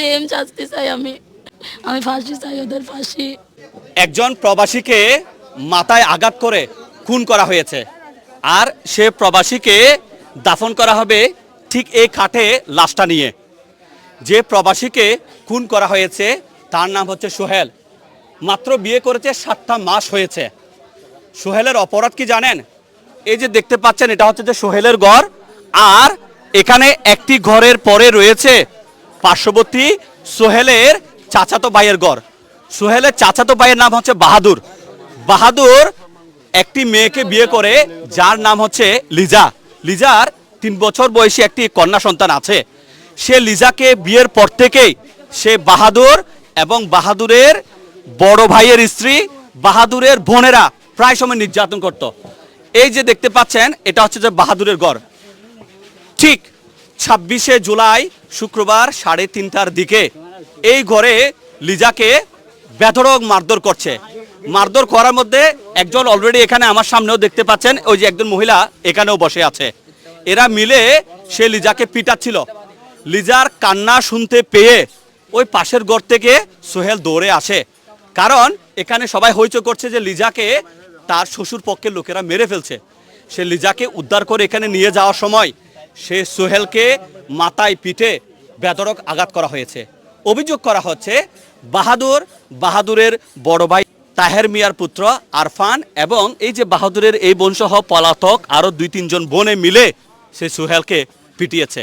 Same শাস্তি চাই আমি। আমি ফাঁসি চাই, ওদের ফাঁসি। একজন প্রবাসীকে মাথায় আঘাত করে খুন করা হয়েছে। আর সে প্রবাসীকে দাফন করা হবে ঠিক এই খাটে লাশটা নিয়ে। যে প্রবাসীকে খুন করা হয়েছে, তার নাম হচ্ছে সোহেল। মাত্র বিয়ে করেছে সাতটা মাস হয়েছে। সোহেলের অপরাধ কি জানেন? এই যে দেখতে পাচ্ছেন, এটা হচ্ছে যে সোহেলের ঘর। আর এখানে একটি ঘরের পরে রয়েছে পার্শ্ববর্তী সোহেলের চাচাতো ভাইয়ের ঘর। সোহেলের চাচাতো ভাইয়ের নাম হচ্ছে বাহাদুর। বাহাদুর একটি মেয়েকে বিয়ে করে, যার নাম হচ্ছে লিজা। লিজার তিন বছর বয়সী একটি কন্যা সন্তান আছে। সে লিজাকে বিয়ের পর থেকেই সে বাহাদুর এবং বাহাদুরের বড় ভাইয়ের স্ত্রী, বাহাদুরের বোনেরা প্রায় সময় নির্যাতন করত। এই যে দেখতে পাচ্ছেন, এটা হচ্ছে যে বাহাদুরের ঘর। ঠিক ছাব্বিশে জুলাই শুক্রবার সাড়ে তিনটার দিকে। এই ঘরে লিজাকে বেধড়ক মারধর করছে। মারধর করার মধ্যে একজন অলরেডি এখানে আমার সামনেও দেখতে পাচ্ছেন, ওই যে একজন মহিলা এখানেও বসে আছে। এরা মিলে সে লিজাকে পিটাচ্ছিল। লিজার কান্না শুনতে পেয়ে ওই পাশের ঘর থেকে সোহেল দৌড়ে আসে। কারণ এখানে সবাই হইচই করছে যে লিজাকে তার শ্বশুর পক্ষের লোকেরা মেরে ফেলছে। সে লিজাকে উদ্ধার করে এখানে নিয়ে যাওয়ার সময় সে সোহেলকে মাথায় পিঠে বেদরক আঘাত করা হয়েছে। অভিযোগ করা হচ্ছে, বাহাদুর, বাহাদুরের বড় ভাই তাহের মিয়ার পুত্র আরফান এবং এই যে বাহাদুরের এই বংশহ পলাতক আরও দুই তিনজন বোনে মিলে সে সোহেলকে পিটিয়েছে।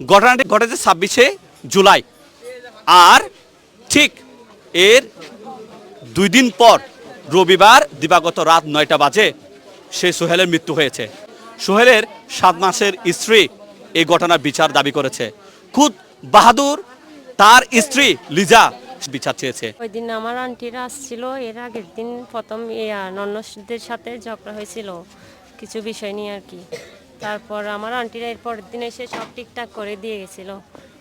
ঘটনাটি ঘটেছে ছাব্বিশে জুলাই। আর ঠিক এর দুই দিন পর রবিবার দিবাগত রাত নয়টা বাজে সে সোহেলের মৃত্যু হয়েছে। সোহেলের সাত মাসের স্ত্রী এই ঘটনার বিচার দাবি করেছে। খুদ বাহাদুর, তার স্ত্রী লিজা বিচার চেয়েছে। ওই দিন আমার আন্টিরা আসছিল, এর আগের দিন প্রথম নন্নসদের সাথে ঝগড়া হয়েছিল কিছু বিষয় নিয়ে আর কি। তারপর আমার আন্টিরা এর পরের দিন এসে সব ঠিকঠাক করে দিয়ে গেছিল।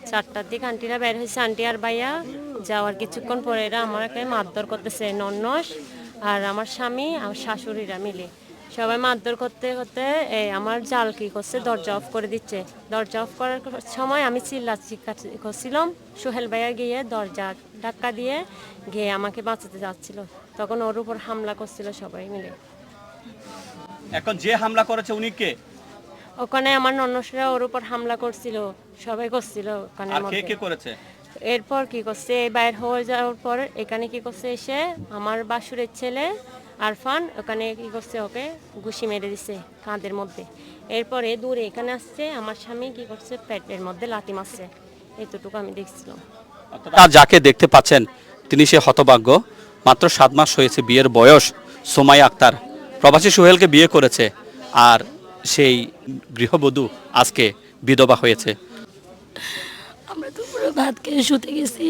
চারটার দিকে আন্টিরা বের হয়েছে, আন্টি আর ভাইয়া যাওয়ার কিছুক্ষণ পরে এরা আমাকে মারধর করতেছে নন্নস আর আমার স্বামী আর শাশুড়িরা মিলে। সবাই মারধর করতে করতে এই আমার জাল কি করছে দরজা অফ করে দিচ্ছে। দরজা অফ করার সময় আমি চিল্লা চিৎকার করছিলাম। সোহেল ভাইয়া গিয়ে দরজা ধাক্কা দিয়ে গিয়ে আমাকে বাঁচাতে যাচ্ছিল। তখন ওর উপর হামলা করছিল সবাই মিলে। এখন যে হামলা করেছে উনি কে? ওখানে আমার ননসরা ওর উপর হামলা করছিল সবাই করছিল ওখানে কে কে করেছে? এরপর কি করছে? বাইর হয়ে যাওয়ার পর এখানে কি করছে এসে আমার বাসুরের ছেলে আরফান ওখানে কি করছে ওকে ঘুষি মেরে দিছে কাঁধের মধ্যে। এরপরে দূরে এখানে আসছে আমার স্বামী কি করছে পেটের মধ্যে লাথি মারছে। এতটুকু আমি দেখছিলাম। আর যাকে দেখতে পাচ্ছেন তিনি সে হতভাগ্য। মাত্র সাত মাস হয়েছে বিয়ের বয়স সোমাই আক্তার। প্রবাসী সোহেলকে বিয়ে করেছে আর সেই গৃহবধূ আজকে বিধবা হয়েছে। আমরা দুপুরে ভাত খেয়ে শুতে গেছি।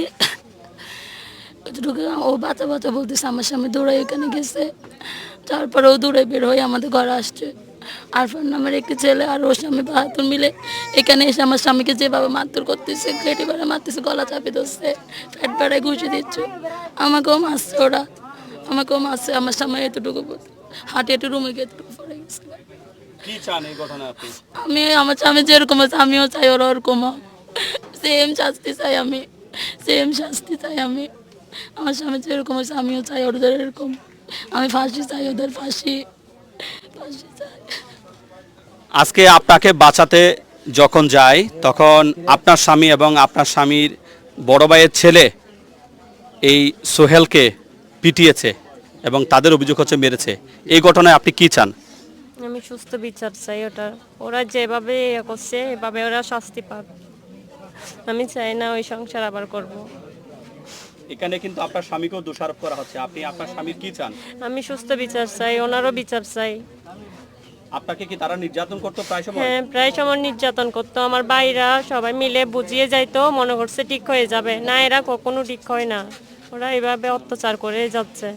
ওইটুকু ও বাচ্চা বাচ্চা বলতেছে আমার সামনে দৌড়াই এখানে গেছে। তারপরে ও দৌড়ে বের হয়ে আমাদের ঘরে আসছে। আরফান নামের একটি ছেলে আর ওর স্বামী বাহাতুর মিলে এখানে এসে আমার স্বামীকে যেভাবে মারধর করতেছে কেটে বেড়ে মারতেছে গলা চাপে ধরছে ফ্যাট বেড়ায় ঘুষে দিচ্ছে। আমাকেও মারছে ওরা। আমাকেও মারছে আমার স্বামী এতটুকু হাঁটে একটু রুমে গিয়ে এতটুকু পড়ে গেছে। আমি আমার স্বামী যেরকম আছে আমিও চাই ওরা ওরকম সেম শাস্তি চাই আমি। সেম শাস্তি চাই আমি। আমার স্বামী যেরকম আছে আমিও চাই ওদের এরকম। আমি ফাঁসি চাই ওদের ফাঁসি। ফাঁসি চাই। আজকে আপনাকে বাঁচাতে যখন যাই তখন আপনার স্বামী এবং আপনার স্বামীর বড় ভাইয়ের ছেলে এই সোহেলকে পিটিয়েছে এবং তাদের অভিযোগ হচ্ছে মেরেছে। এই ঘটনায় আপনি কি চান? আমি সুস্থ বিচার চাই ওটা। ওরা যেভাবে ইয়ে করছে এভাবে ওরা শাস্তি পাক। আমি চাই না ওই সংসার আবার করব। এখানে কিন্তু আপনার স্বামীকেও দোষারোপ করা হচ্ছে। আপনি আপনার স্বামীর কি চান? আমি সুস্থ বিচার চাই ওনারও বিচার চাই। আপনাকে কি তারা নির্যাতন করতো প্রায় সময়? হ্যাঁ প্রায় সময় নির্যাতন করতো। আমার ভাইরা সবাই মিলে বুঝিয়ে যাইতো মনে করছে ঠিক হয়ে যাবে। না এরা কখনো ঠিক হয় না। ওরা এভাবে অত্যাচার করে যাচ্ছে।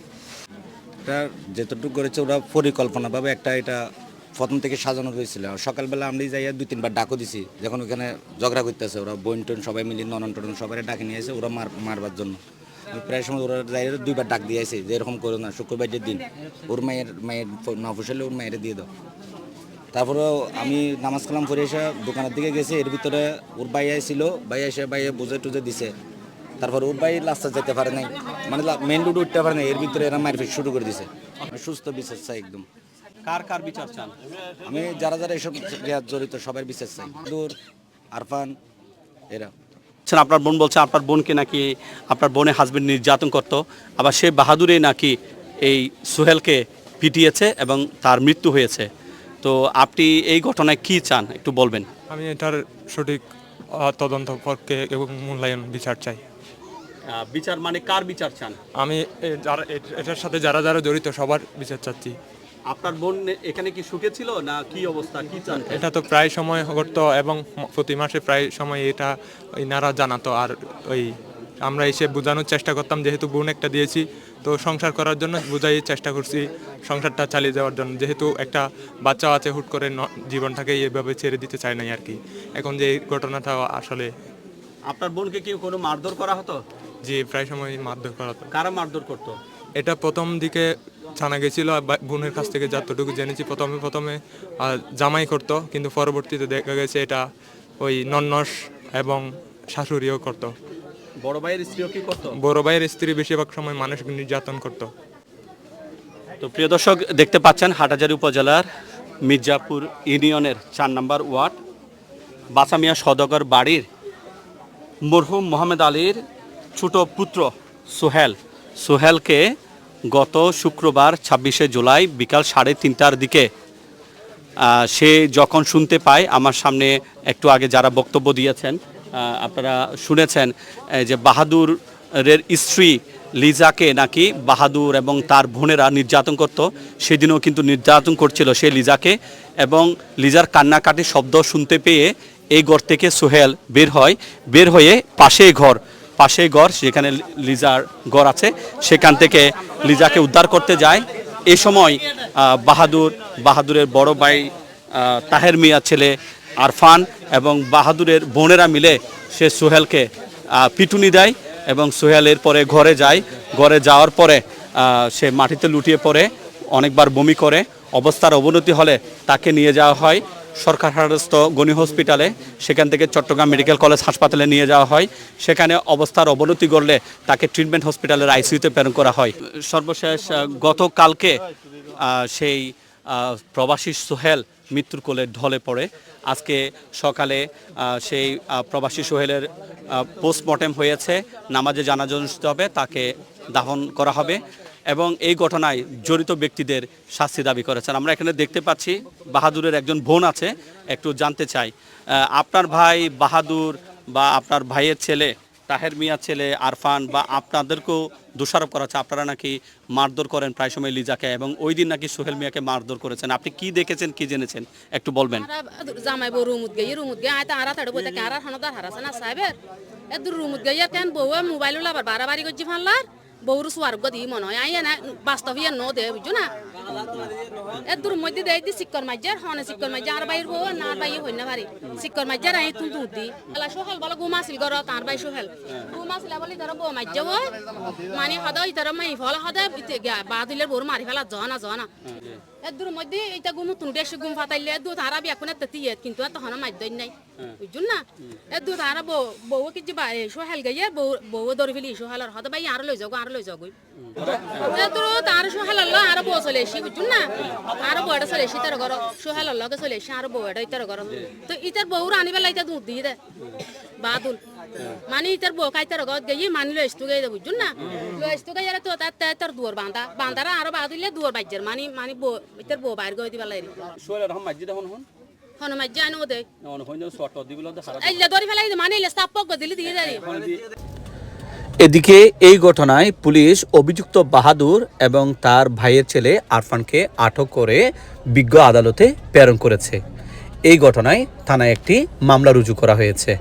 এটা যেতটুকু করেছে ওরা পরিকল্পনাভাবে একটা এটা প্রথম থেকে সাজানো হয়েছিল আর সকালবেলা আমরা যাইয়া দুই তিনবার ডাকো দিছি যখন ওখানে ঝগড়া করতেছে ওরা বোন টোন সবাই মিলে ননন টনন সবাই ডাকে নিয়ে এসে ওরা মার মারবার জন্য। আমি প্রায় সময় ওরা যাই দুইবার ডাক দিয়ে আসে যে এরকম করো না শুক্রবার যে দিন ওর মায়ের মায়ের নফসলে ওর মায়ের দিয়ে দাও। তারপরে আমি নামাজ কালাম করে এসে দোকানের দিকে গেছি এর ভিতরে ওর ভাই ছিল ভাই এসে ভাইয়ে বুঝে টুজে দিছে। তারপর ওর ভাই লাস্টে যেতে পারে নাই মানে মেন রোড উঠতে পারে নাই এর ভিতরে এরা মারপিট শুরু করে দিছে। সুস্থ বিচার চাই একদম। কার কার বিচার চান? আমি যারা যারা এসব জড়িত সবার বিচার চাই। দূর আরফান এরা। আচ্ছা, আপনার বোন বলছে আপনার বোনকে নাকি আপনার বোনের হাজবেন্ড নির্যাতন করত। আবার সে বাহাদুরে নাকি এই সোহেলকে পিটিয়েছে এবং তার মৃত্যু হয়েছে। তো আপনি এই ঘটনায় কি চান একটু বলবেন। আমি এটার সঠিক তদন্ত পক্ষে এবং মূল্যায়ন বিচার চাই। বিচার মানে কার বিচার চান? আমি যারা এটার সাথে যারা যারা জড়িত সবার বিচার চাচ্ছি। আপনার বোন এখানে কি সুখে ছিল না কি অবস্থা? কি চান? এটা তো প্রায় সময় ঘটতো এবং প্রতি মাসে প্রায় সময় এটা ইনারা জানাতো আর ওই আমরা এসে বোঝানোর চেষ্টা করতাম যেহেতু বোন একটা দিয়েছি তো সংসার করার জন্য বোঝাই চেষ্টা করছি সংসারটা চালিয়ে যাওয়ার জন্য। যেহেতু একটা বাচ্চা আছে হুট করে জীবনটাকে এভাবে ছেড়ে দিতে চায় নাই আর কি। এখন যে এই ঘটনাটা আসলে আপনার বোনকে কি কোনো মারধর করা হতো? যে প্রায় সময় মারধর করা হতো। কারা মারধর করতো? এটা প্রথম দিকে জানা গেছিল বোনের কাছ থেকে যতটুকু জেনেছি প্রথমে প্রথমে জামাই করতো কিন্তু পরবর্তীতে দেখা গেছে এটা ওই নন্নস এবং শাশুড়িও করতো। বড় ভাইয়ের স্ত্রীও কি করতো? বড় ভাইয়ের স্ত্রী বেশিরভাগ সময় মানুষ নির্যাতন করতো। তো প্রিয় দর্শক দেখতে পাচ্ছেন হাটাজারি উপজেলার মির্জাপুর ইউনিয়নের চার নম্বর ওয়ার্ড বাসামিয়া সদগর বাড়ির মরহুম মোহাম্মদ আলীর ছোট পুত্র সোহেল। সোহেলকে গত শুক্রবার ছাব্বিশে জুলাই বিকাল সাড়ে তিনটার দিকে সে যখন শুনতে পায়, আমার সামনে একটু আগে যারা বক্তব্য দিয়েছেন আপনারা শুনেছেন যে বাহাদুরের স্ত্রী লিজাকে নাকি বাহাদুর এবং তার বোনেরা নির্যাতন করত, সেদিনও কিন্তু নির্যাতন করছিল সে লিজাকে এবং লিজার কান্নাকাটি শব্দ শুনতে পেয়ে এই ঘর থেকে সোহেল বের হয়, বের হয়ে পাশে ঘর পাশে গড়, সেখানে লিজার ঘর আছে। সেখান থেকে লিজাকে উদ্ধার করতে যায়। এই সময় বাহাদুর, বাহাদুরের বড় ভাই তাহের মিয়া ছেলে আরফান এবং বাহাদুরের বোনেরা মিলে সে সোহেলকে পিটুনি দেয় এবং সোহেলের পরে ঘরে যায়। ঘরে যাওয়ার পরে সে মাটিতে লুটিয়ে পড়ে, অনেকবার বমি করে। অবস্থার অবনতি হলে তাকে নিয়ে যাওয়া হয়। সরকার হারস্থ গনি হসপিটালে, সেখান থেকে চট্টগ্রাম মেডিকেল কলেজ হাসপাতালে নিয়ে যাওয়া হয়। সেখানে অবস্থার অবনতি করলে তাকে ট্রিটমেন্ট হসপিটালের আইসিইউতে প্রেরণ করা হয়। সর্বশেষ গতকালকে সেই প্রবাসী সোহেল মৃত্যুর কোলে ঢলে পড়ে। আজকে সকালে সেই প্রবাসী সোহেলের পোস্টমর্টেম হয়েছে। নামাজে জানাজা হবে, তাকে দাহন করা হবে। এবং এই ঘটনায় জড়িত ব্যক্তিদের শাস্তি দাবি করেছেন। আমরা এখানে দেখতে পাচ্ছি বাহাদুরের একজন বোন আছে, একটু জানতে চাই। আপনার ভাই বাহাদুর বা আপনার ভাইয়ের ছেলে, তাহের মিয়া ছেলে, আরফান বা আপনাদেরকেও দোষারোপ করা হচ্ছে, আপনারা নাকি মারধর করেন প্রায় সময় লিজাকে এবং ওই দিন নাকি সোহেল মিয়াকে মারধর করেছেন। আপনি কি দেখেছেন, কি জেনেছেন? একটু বলবেন। গিয়ে রুমুত গিয়ে আয়তা আরা থাড়ে বইতে কারার হনদার হারাছে না সাহেবের? এ রুমুত কেন বউ? মোবাইল লাবার বাড়াবাড়ি করছি ফানলার? বউর সুয়ার গদি মনে হয় আইয়া না বাস্তব ইয়ে ন দে বুঝছ না? এ দূর মধ্যে দেয় দি সিক্কর মাইজার হনে সিক্কর মাইজার আর বাইর বউ না, আর বাই হই না পারি সিক্কর মাইজার আই তুই দুধ দি। এলা সোহেল বলে, গুমা আসিল গর, তার বাই সোহেল। গুমা আসিল বলে তার বউ মাইজা বই মানে হদাই তার মাই ফল হদাই বাদিলের বউর মারি ফেলা জনা জনা এদুর মধ্যে এটা গুম, তুন দেশ গুম ফাতাইলে এদু তারা বিয়া কোনে তেতি কিন্তু এত হন মাইদই নাই। বুঝুন না এদু তারা বউ বউ কি যা সোহেল গাইয়ে বউ বউ দরি ফেলি সোহেলার হদ ভাই আর লই যাও আর লই যাও এদুর তার সোহেল আল্লাহ আর বউ চলে এসি বুঝুন না আর বউ এটা চলে এসি তার ঘর সোহেল আল্লাহ চলে এসি আর বউ এটা ইতার ঘর। তো ইতার বউ রানি বেলা ইতা দুধ দিয়ে দে বাদুল। মানে ইতার বউ কাইতার ঘর গাইয়ে মানি লই আসতু গাই বুঝুন না লই আসতু গাই তো তার তার দুয়ার বাঁধা বাঁধারা আরও বাদুলে দুয়ার বাজ্যের মানে মানে বউ ইতার বউ বাইর গই দিবা লাইরি সোহেল রহমান মাইজি দেখুন হন। হন মাজ্জা আনো দে হন শর্ট দিবিল এল্লা দরি ফেলাই মানে এল্লা স্তাপক দিলি দিয়ে দাঁড়ি এদিকে এই ঘটনায় পুলিশ অভিযুক্ত বাহাদুর এবং তার ভাইয়ের ছেলে আরফানকে আটক করে বিজ্ঞ আদালতে প্রেরণ করেছে। এই ঘটনায় থানায় একটি মামলা রুজু করা হয়েছে।